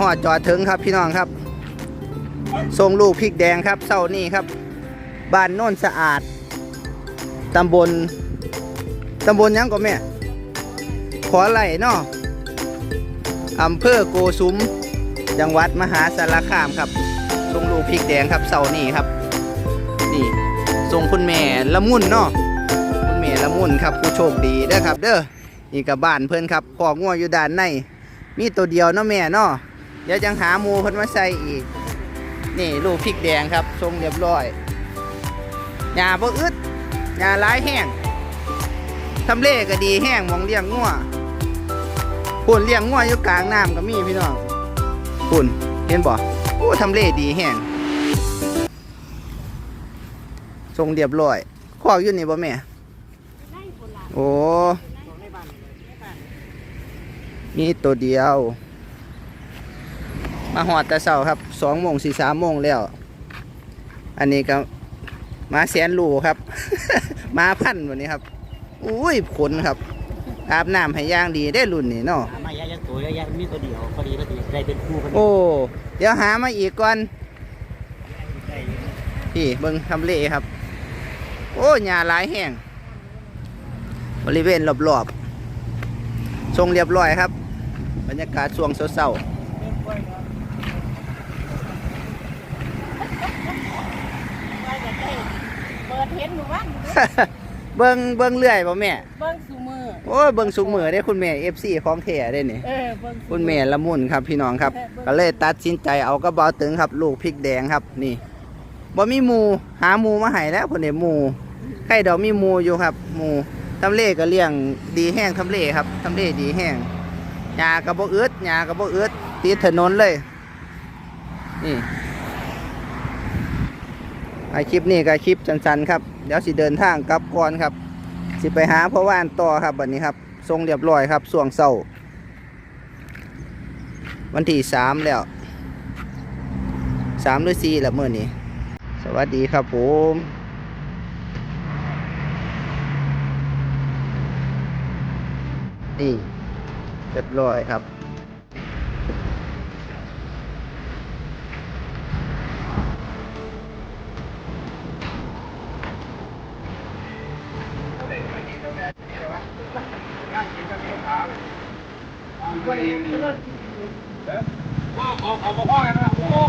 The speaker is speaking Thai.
หอดจอดถึงครับพี่น้องครับส่งลูกพริกแดงครับเศร้านี่ครับ บ้านโน่นสะอาด ตำบล ตำบลยังก็แม่ ขอไหลเนาะอำเภอโกสุม จังหวัดมหาสารคามครับส่งลูกพริกแดงครับเสาร์นี้ครับ นี่ส่งคุณแม่ละมุนเนาะคุณแม่ละมุนครับผู้โชคดีเด้อครับ เด้อนี่กับบ้านเพิ่อนครับของัวอยู่ด้านในมีตัวเดียวเนาะแม่เนาะ เดี๋ยวจังหาหมูเพิ่นมาใส่อีก นี่ลูกพริกแดงครับทรงเรียบร้อยหญ้าบ่อึดหญ้าหลายแห้งทำเลก็ดีแห้งมองเลี้ยงงัวปุ่นเลี้ยงงัวอยู่กลางน้ำก็มีพี่น้องคุณเห็นบ่โอ้ทำเลดีแห้งทรงเรียบร้อยขอกอยู่นี่บ่แม่โอ้มีตัวเดียว มาหอดแต่เช้าครับสองโมงสี่สามโมงแล้ว อันนี้ก็มาแสนรูครับ มาพันวันนี้ครับ อุ้ยขนครับ อาบน้ำให้ย่างดีได้รุ่นนี่เนาะหามายายังตัวแล้วยามีตัวเดียวพอดีพอดีได้เป็นคู่พอดีโอ้ เดี๋ยวหามาอีกก่อนพี่เบิ่งทำเลครับ โอ้หญ้าหลายแห้งบริเวณรอบๆทรงเรียบร้อยครับ บรรยากาศช่วงเศร้า เปิดเห็นหนูว่าๆเบิ่งเบิ่งเรื่อยป่ะแม่ เบิ้งสูมือโอ้ยเบิ่งสุกมือได้คุณแม่ FC ของแท้ได้นี่ เออเบิ้งคุณแม่ละมุนครับพี่น้องครับ ก็เลยตัดสินใจเอากระเบาตึงครับ ลูกพริกแดงครับนี่บ่มีหมูหาหมูมาให้แล้วคนเดียวหมูใครดอกมีหมูอยู่ครับหมูทำเลก็เลี้ยงดีแห้งทำเลครับทำเลดีแห้งหญ้ากระบ่อึดหญ้ากระบ่อึดติดถนนเลย นี่ไอ คลิปนี้ก็คลิปสั้นๆครับเดี๋ยวสิเดินทางกลับก่อนครับ สิไปหาพ่อว่านต่อครับบัดนี้ครับทรงเรียบร้อยครับส่วงเศร้าวันที่สามแล้วสามหรือสี่แล้วเมื่อนี้ สวัสดีครับผมนี่เรียบร้อยครับ เอาเอาเอามาพ่อกันนะโอ้